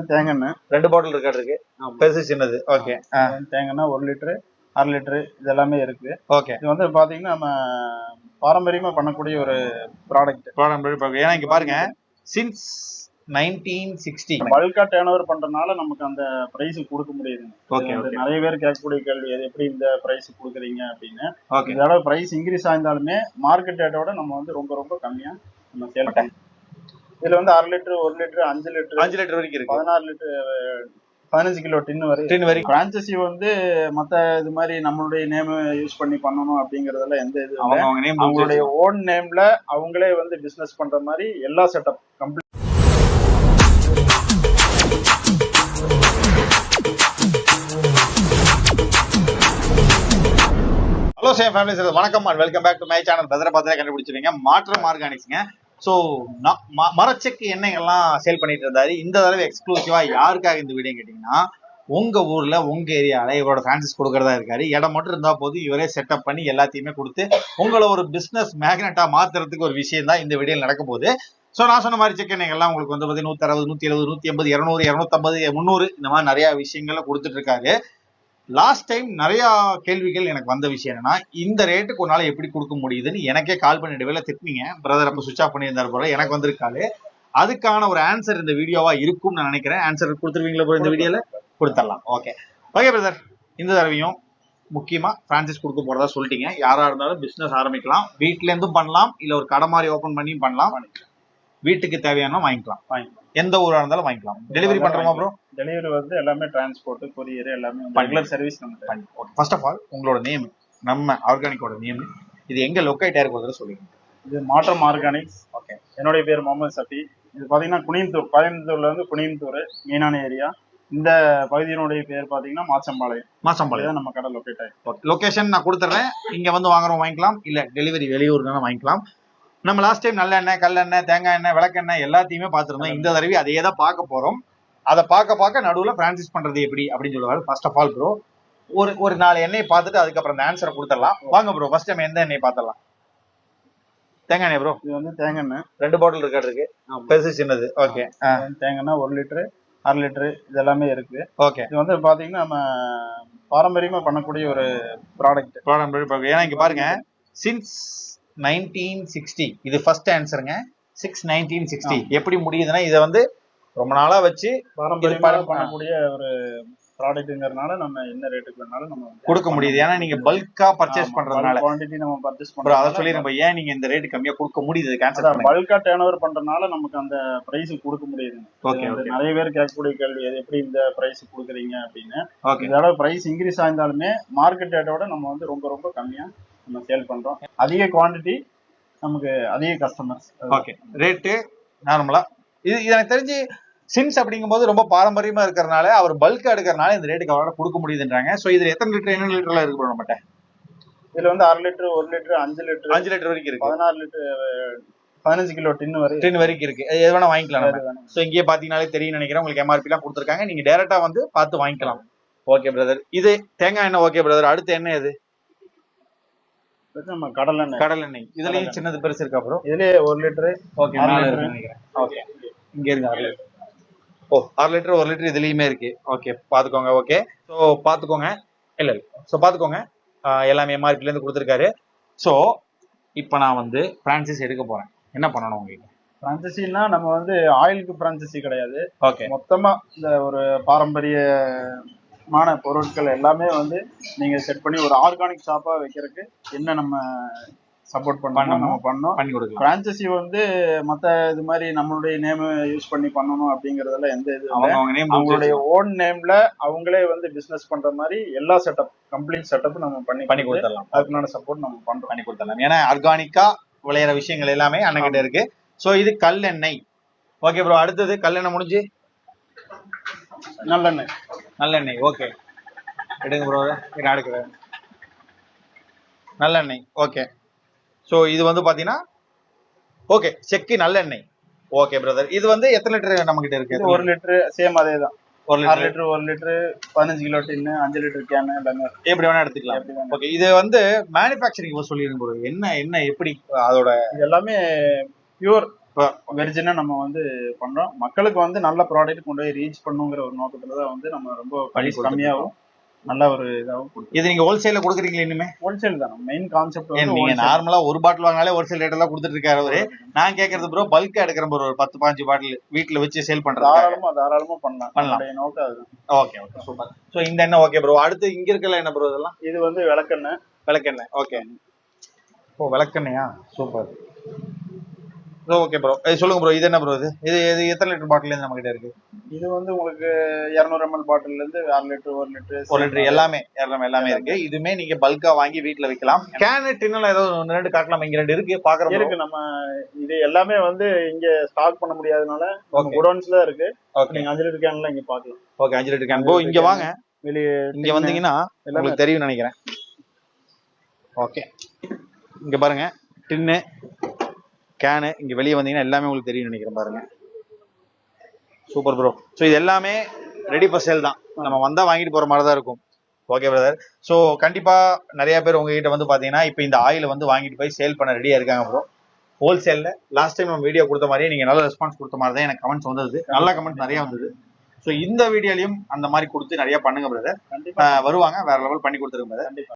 வந்து தேங்காய் எண்ணெய் ரெண்டு பாட்டில் இருக்காது இருக்கு பெருசு சின்னது. ஓகே தேங்காய் எண்ணெய் ஒரு லிட்டரு அரை லிட்டரு இது எல்லாமே இருக்கு. ஓகே இது வந்து பாத்தீங்கன்னா நம்ம பாரம்பரியமா பண்ணக்கூடிய ஒரு ப்ராடக்ட் ஏன்னா இங்க பாருங்க சின்ஸ் நைன்டீன் சிக்ஸ்டி பல்கா டேர்ன் ஓவர் பண்றதுனால நமக்கு அந்த பிரைஸ் கொடுக்க முடியுது. ஓகே நிறைய பேர் கேட்கக்கூடிய கேள்வி அது எப்படி இந்த பிரைஸ் கொடுக்குறீங்க? அப்படின்னு. இதோட பிரைஸ் இன்க்ரீஸ் ஆயிருந்தாலுமே மார்க்கெட் ரேட்டோட நம்ம வந்து ரொம்ப ரொம்ப கம்மியா நம்ம சேல் இதுல வந்து அரை லிட்டர் ஒரு லிட்டர் அஞ்சு லிட்டர் அஞ்சு லிட்டர் வரைக்கும் இருக்கு. பதினாறு லிட்டர் பதினஞ்சு கிலோ டின்னு வரை டின் வரைக்கும். பிரான்சசி வந்து மத்த இது மாதிரி நம்மளுடைய நேம் யூஸ் பண்ணி பண்ணணும் அப்படிங்கறதெல்லாம் எந்த இது அவங்களுடைய ஓன் நேம்ல அவங்களே வந்து பிசினஸ் பண்ற மாதிரி எல்லா setup complete hello same family sir வணக்கம் and welcome back to my channel பத்திர பத்திர கண்டுபிடிச்சிருக்கீங்க மாற்றம் ஆர்கானிக்ஸ்ங்க ஸோ மரச்செக்கு எண்ணெய்கள்லாம் சேல் பண்ணிட்டு இருந்தாரு. இந்த தடவை எக்ஸ்க்ளூசிவா யாருக்காக இந்த வீடியோ கேட்டீங்கன்னா உங்க ஊர்ல உங்க ஏரியால இவரோட பிரான்சிஸ் கொடுக்கறதா இருக்காரு. இடம் மட்டும் இருந்தா போதும் இவரே செட்டப் பண்ணி எல்லாத்தையுமே கொடுத்து உங்களை ஒரு பிசினஸ் மேக்னெட்டா மாத்துறதுக்கு ஒரு விஷயம் தான் இந்த வீடியோல நடக்க போகுது. ஸோ நான் சொன்ன மாதிரி செக் எண்ணெய்கள்லாம் உங்களுக்கு வந்து பார்த்தீங்கன்னா நூத்தி அறுபது நூத்தி எழுபது நூத்தி எண்பது இரநூறு இரநூத்தம்பது முந்நூறு இந்த மாதிரி நிறைய விஷயங்கள்லாம் கொடுத்துட்டு இருக்காரு. லாஸ்ட் டைம் நிறைய கேள்விகள் எனக்கு வந்த விஷயம் என்னன்னா இந்த ரேட்டுக்கு ஒரு நாள் எப்படி கொடுக்க முடியுதுன்னு எனக்கே கால் பண்ணி இடைவேளை திட்டினீங்க. பிரதர் அப்ப சுவிச் ஆஃப் பண்ணியிருந்தாரு போல எனக்கு வந்திருக்காரு. அதுக்கான ஒரு ஆன்சர் இந்த வீடியோவா இருக்கும்னு நான் நினைக்கிறேன். ஆன்சர் கொடுத்துருவீங்களா இந்த வீடியோல? கொடுத்துடலாம். ஓகே ஓகே பிரதர் இந்த தடவையும் முக்கியமா பிரான்சைஸ் கொடுக்க போறதா சொல்லிட்டீங்க. யாரா இருந்தாலும் பிசினஸ் ஆரம்பிக்கலாம். வீட்ல இருந்தும் பண்ணலாம். இல்ல ஒரு கடை மாதிரி ஓபன் பண்ணியும் பண்ணலாம். வீட்டுக்கு தேவையான வாங்கிக்கலாம். வாங்கிக்கலாம். எந்த ஊரா இருந்தாலும் வாங்கிக்கலாம். டெலிவரி பண்றோமா ப்ரோ டெலிவரி வந்து எல்லாமே டிரான்ஸ்போர்ட் கொரியர் எல்லாமே. ரெகுலர் சர்வீஸ் நம்ம ஓகே ஃபர்ஸ்ட் ஆஃப் ஆல் உங்களோட நேம் நம்ம ஆர்கானிக்கோட நேம் இது எங்க லொக்கேட் ஆயிருக்கிறத சொல்லுங்க. இது மாற்றம் ஆர்கானிக்ஸ் ஓகே என்னுடைய பேர் முகமது சஃபி. இது பாத்தீங்கன்னா குனியம்புத்தூர் கோயம்புத்தூர்ல இருந்து குனியம்புத்தூர் மீனான ஏரியா. இந்த பகுதியினுடைய பேர் பாத்தீங்கன்னா மாச்சம்பாளையம் மாசம்பாளையம். இதுதான் நம்ம கடை லொக்கேட் ஆயிருக்கு. லொகேஷன் நான் கொடுத்துட்றேன் இங்க வந்து வாங்குறோம் வாங்கிக்கலாம். இல்ல டெலிவரி வெளியூர்னாலும் வாங்கிக்கலாம். நம்ம லாஸ்ட் டைம் நல்லெண்ணெய் கல்லெண்ணெய் தேங்காய் எண்ணெய் விளக்கெண்ணெய் எல்லாத்தையுமே பார்த்துருந்தோம். இந்த தடவை அதே தான் பார்க்க போறோம். அதை பார்க்க பார்க்க நடுவுல பிரான்சிஸ் பண்றது எப்படி அப்படின்னு சொல்லுவாரு. ஃபர்ஸ்ட் ஆஃப் ஆல் ப்ரோ ஒரு ஒரு நாலு எண்ணெய் பார்த்துட்டு அதுக்கப்புறம் அந்த ஆன்சரை கொடுத்துடலாம். வாங்க ப்ரோ ஃபர்ஸ்ட் டைம் எந்த எண்ணெய் பார்த்துடலாம்? தேங்காய் எண்ணெய் ப்ரோ இது வந்து தேங்காய் எண்ணெய். ரெண்டு பாட்டில் இருக்காது இருக்கு. பெருசு சின்னது. ஓகே தேங்காய் எண்ணெய் ஒரு லிட்டரு அரை லிட்டரு இது எல்லாமே இருக்கு. ஓகே இது வந்து பாத்தீங்கன்னா நம்ம பாரம்பரியமா பண்ணக்கூடிய ஒரு ப்ராடக்ட் ப்ராப்ளம் ஏன்னா இங்க பாருங்க சின்ஸ் நைன்டீன் சிக்ஸ்டி இது ஃபர்ஸ்ட் ஆன்சருங்க சிக்ஸ் நைன்டீன் சிக்ஸ்டி எப்படி முடியுதுன்னா இதை வந்து ரொம்ப நாளா வச்சு பாரம்பரியமா பாரம்- பண்ணக்கூடிய ஒரு ப்ராடக்ட்ங்கிறதுனால நம்ம என்ன ரேட்டுக்கு வேணாலும் நம்ம கொடுக்க முடியுது. ஏன்னா நீங்க பல்கா பர்ச்சேஸ் பண்றதுனால. குவாண்டிட்டி நம்ம பர்ச்சேஸ் ப்ரோ அதை பண்றோம் சொல்லிருப்ப ஏன் நீங்க இந்த ரேட் கம்மியா கொடுக்க முடியுது? கேன்சல் பல்கா டேர்ன் ஓவர் பண்றதுனால நமக்கு அந்த பிரைஸ் கொடுக்க முடியுது ஓகே நிறைய பேர் கேட்கக்கூடிய கேள்வி அது எப்படி இந்த பிரைஸ் கொடுக்குறீங்க? அப்படின்னு. ஓகே இதோட பிரைஸ் இன்க்ரீஸ் ஆயிருந்தாலுமே மார்க்கெட் ரேட்டோட நம்ம வந்து ரொம்ப ரொம்ப கம்மியா நம்ம சேல் பண்றோம். அதிக குவாண்டிட்டி நமக்கு அதிக கஸ்டமர்ஸ் ஓகே ரேட்டு நார்மலா இது எனக்கு தெரிஞ்சு சின்ஸ் அப்படிங்கும்போது ரொம்ப பாரம்பரியமா இருக்கிறனால அவர் பல்கா எடுக்கிறனால இந்த ரேட்டுக்கு அவரால் கொடுக்க முடியுதுன்றாங்க. சோ இதுல எத்தனை லிட்டர் என்ன லிட்டர்ல இருக்கு நம்மகிட்ட? இதுல வந்து அரை லிட்டர் ஒரு லிட்டர் அஞ்சு லிட்டர் அஞ்சு லிட்டர் வரைக்கும் இருக்கு. பதினாறு லிட்டர் பதினஞ்சு கிலோ டின்னு வரை டென் வரைக்கும் இருக்கு. எது வேணா வாங்கிக்கலாம். ஸோ இங்கேயே பார்த்தீங்கனாலே தெரியும் நினைக்கிறேன். உங்களுக்கு எம்ஆர்பி எல்லாம் கொடுத்துருக்காங்க. நீங்க டேரக்டா வந்து பார்த்து வாங்கிக்கலாம். ஓகே பிரதர் இது தேங்காய் எண்ணெய் ஓகே பிரதர் அடுத்து என்ன இது? நம்ம கடலை எண்ணெய். கடல் எண்ணெய். இதுலயும் சின்னது பெருசு இருக்கா ப்ரோ இதுலயே ஒரு லிட்டரு ஓகே நினைக்கிறேன். ஓகே. இங்க இருக்கு அரை லிட்டர். ஓ அரை லிட்டர் ஒரு லிட்டர் இதுலயுமே இருக்கு. ஓகே பாத்துக்கோங்க ஓகே. ஸோ பாத்துக்கோங்க. இல்ல இல்ல. ஸோ பாத்துக்கோங்க. எல்லாமே எம்ஆர்பில இருந்து கொடுத்துருக்காரு. ஸோ இப்போ நான் வந்து பிரான்சிஸ் எடுக்க போறேன். என்ன பண்ணணும் உங்களுக்கு? பிரான்சசின்னா நம்ம வந்து ஆயிலுக்கு பிரான்சசி கிடையாது. ஓகே. மொத்தமா இந்த ஒரு பாரம்பரியமான பொருட்கள் எல்லாமே வந்து நீங்க செட் பண்ணி ஒரு ஆர்கானிக் ஷாப்பா வைக்கிறதுக்கு என்ன நம்ம சப்போர்ட் பண்ணணும். நம்ம பண்ணோம் பண்ணி கொடுக்கலாம். பிரான்சசி வந்து மத்த இது மாதிரி நம்மளுடைய நேம் யூஸ் பண்ணி பண்ணணும் அப்படிங்கறதெல்லாம் எந்த இது அவங்களுடைய ஓன் நேம்ல அவங்களே வந்து பிசினஸ் பண்ற மாதிரி எல்லா செட்டப் கம்ப்ளீட் செட்டப் நம்ம பண்ணி பண்ணி கொடுத்துடலாம். அதுக்குண்டான சப்போர்ட் நம்ம பண்றோம். பண்ணி கொடுத்துடலாம். ஏன்னா ஆர்கானிக்கா விளையிற விஷயங்கள் எல்லாமே அண்ணங்கிட்ட இருக்கு. சோ இது கல்லெண்ணெய். ஓகே ப்ரோ அடுத்தது கல்லெண்ணெய் முடிஞ்சு? நல்லெண்ணெய். நல்லெண்ணெய் ஓகே எடுங்க ப்ரோ நான் எடுக்கிறேன் நல்லெண்ணெய் ஓகே சோ இது வந்து பாத்தீங்கன்னா ஓகே செக்கு நல்லெண்ணெய். ஓகே பிரதர் இது வந்து எத்தனை லிட்டர் நம்ம கிட்ட இருக்கு? இது ஒரு லிட்டரு சேம் அதே தான் ஒரு லிட்டர். லிட்டர் ஒரு லிட்டரு பதினஞ்சு கிலோ டின்னு அஞ்சு லிட்டர் கேனு எல்லாமே எப்படி வேணா எடுத்துக்கலாம். ஓகே இது வந்து மேனுஃபேக்சரிங் சொல்லிருங்க ப்ரோ என்ன என்ன எப்படி அதோட இது எல்லாமே பியூர் வெர்ஜினா நம்ம வந்து பண்றோம். மக்களுக்கு வந்து நல்ல ப்ராடக்ட் கொண்டு போய் ரீச் பண்ணுங்கிற ஒரு நோக்கத்துல தான் வந்து நம்ம ரொம்ப கொடுத்துட்டு கம்மியாகவும் நல்ல ஒரு இதாகவும் கொடுக்கும் இது நீங்க ஹோல்சேல்ல கொடுக்குறீங்களா இனிமே? ஹோல்சேல் தான். மெயின் கான்செப்ட் நீங்க. நார்மலா ஒரு பாட்டில் வாங்கினாலே ஹோல்சேல் ரேட் எல்லாம் கொடுத்துட்டு இருக்காரு அவரு. நான் கேக்குறது ப்ரோ பல்கா எடுக்கிறேன் ப்ரோ ஒரு பத்து பாஞ்சு பாட்டில் வீட்டுல வச்சு சேல் பண்றது. தாராளமா தாராளமா பண்ணலாம். பண்ணலாம். நோக்கம் அதுதான். ஓகே ஓகே சூப்பர் சோ இந்த எண்ணெய் ஓகே ப்ரோ அடுத்து இங்க இருக்கல என்ன ப்ரோ இதெல்லாம்? இது வந்து விளக்கெண்ணெய். விளக்கெண்ணெய். ஓகே ஓ விளக்கெண்ணெயா? சூப்பர் ஓகே ப்ரோ சொல்லுங்க ப்ரோ இது என்ன ப்ரோ இது? இது இது எத்தனை லிட்டர் பாட்டில் நம்ம கிட்ட இருக்கு? இது வந்து உங்களுக்கு இருநூறு எம்எல் பாட்டில்ல இருந்து அரை லிட்டர் ஒரு லிட்டர் ஒரு லிட்டர் எல்லாமே எல்லாமே எல்லாமே இருக்கு. இதுமே நீங்க பல்கா வாங்கி வீட்ல வைக்கலாம். கேனு டின்னுல ஏதோ ஒன்று ரெண்டு காட்டலாம். இங்க ரெண்டு இருக்கு. பாக்குறோம் இருக்கு. நம்ம இது எல்லாமே வந்து இங்க ஸ்டாக் பண்ண முடியாதனால. குடோன்ஸ்ல இருக்கு. நீங்க அஞ்சு லிட்டர் கேன்ல இங்க பாக்கலாம். ஓகே அஞ்சு லிட்டர் கேன் ப்ரோ இங்க வாங்க. வெளியே இங்க வந்தீங்கன்னா உங்களுக்கு தெரியும் நினைக்கிறேன். ஓகே இங்க பாருங்க. டின்னு கேனு இங்க வெளியே வந்தீங்கன்னா எல்லாமே உங்களுக்கு தெரியும் நினைக்கிறேன் பாருங்க. சூப்பர் ப்ரோ ஸோ இது எல்லாமே ரெடி ஃபார் சேல் தான். நம்ம வந்தா வாங்கிட்டு போற மாதிரி தான் இருக்கும். ஓகே பிரதர் ஸோ கண்டிப்பா நிறைய பேர் உங்ககிட்ட வந்து பாத்தீங்கன்னா இப்போ இந்த ஆயில் வந்து வாங்கிட்டு போய் சேல் பண்ண ரெடியா இருக்காங்க ப்ரோ ஹோல்சேல்ல லாஸ்ட் டைம் நம்ம வீடியோ கொடுத்த மாதிரியே நீங்க நல்ல ரெஸ்பான்ஸ் கொடுத்த மாதிரி தான் எனக்கு கமெண்ட்ஸ் வந்தது. நல்ல கமெண்ட் நிறைய வந்தது. ஸோ இந்த வீடியோலையும் அந்த மாதிரி கொடுத்து நிறைய பண்ணுங்க பிரதர் கண்டிப்பா. வருவாங்க. வேற லெவல் பண்ணி கொடுத்துருங்க. கண்டிப்பா.